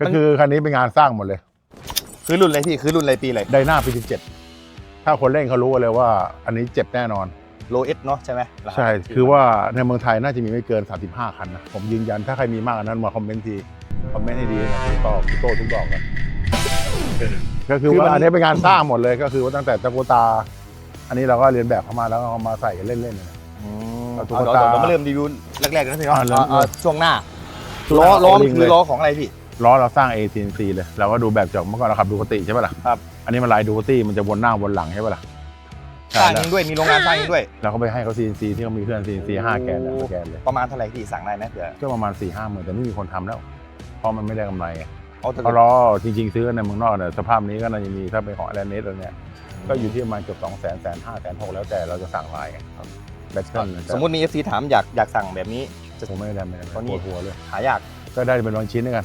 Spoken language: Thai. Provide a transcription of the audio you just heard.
ก็คือคันนี้เป็นงานสร้างหมดเลย คือรุ่นอะไรพี่คือรุ่นอะไรปีอะไรไดนาปี17ถ้าคนเล่นเขารู้กันเลยว่า อันนี้เจ็บแน่นอน โลเอสเนาะใช่ไหมรหัสใช่ คือว่าในเมืองไทยน่าจะมีไม่เกิน 35 คันนะ ผมยืนยันถ้าใครมีมากกว่านั้นมาคอมเมนต์ที คอมเมนต์ให้ดีนะทุกตอบทุกโต้ทุกดอกกันก็คือว่าอันนี้เป็นงานสร้างหมดเลยก็คือว่าตั้งแต่ตะกุตา อันนี้เราก็เรียนแบบเข้ามาแล้วก็เอามาใส่เล่นๆเลยนะอืมเอาตุ๊เอากเดี๋ยวตาเดี๋ยวมาเริ่มรีวิวแรกๆกันนะพี่เนาะอ่าเริ่มเอาเอาช่วงหน้าช่วงหล้อน้าล้อเอาลิมันงคืเลอยล้อของอะไรพี่ ล้อเราสร้าง ATNC เลยเราก็ดูแบบจากเมื่อก่อนเราขับดูคติใช่ป่ะล่ะครับ อันนี้มันลายดูคติมันจะวนหน้าวนหลังใช่ป่ะล่ะสร้างใช่เองด้วยมีโรงงานสร้างเองด้วย เราก็ไปให้เขา CNC ที่เขามีเครื่อง CNC 5แกนเนี่ยแกนเลยประมาณเท่าไหร่พี่สั่งได้ไหมเผื่อก็ประมาณ4ี่ห้าหมื่นแต่ไม่มีคนทำแล้วเพราะมันไม่ได้กำไรไงเอาแต่เพราะล้อจริง ๆ ซื้อในเมืองนอกเนี่ยสภาพนี้ก็น่าจะมีถ้าเป็นของแลนเนสอะไรเนี่ยก็อยู่ที่ประมาณเกือบสองแสนแสนห้าแสนหกแล้วแต่เราจะสั่งลายไงแบตเทิลสมมติมี FC ถามอยากอยากสั่งแบบนี้ผมไม่ได้ไม่ได้ตอนนี้ปวดหัวเลยหายากก็ได้เป็นบางชิ้นด้วยกัน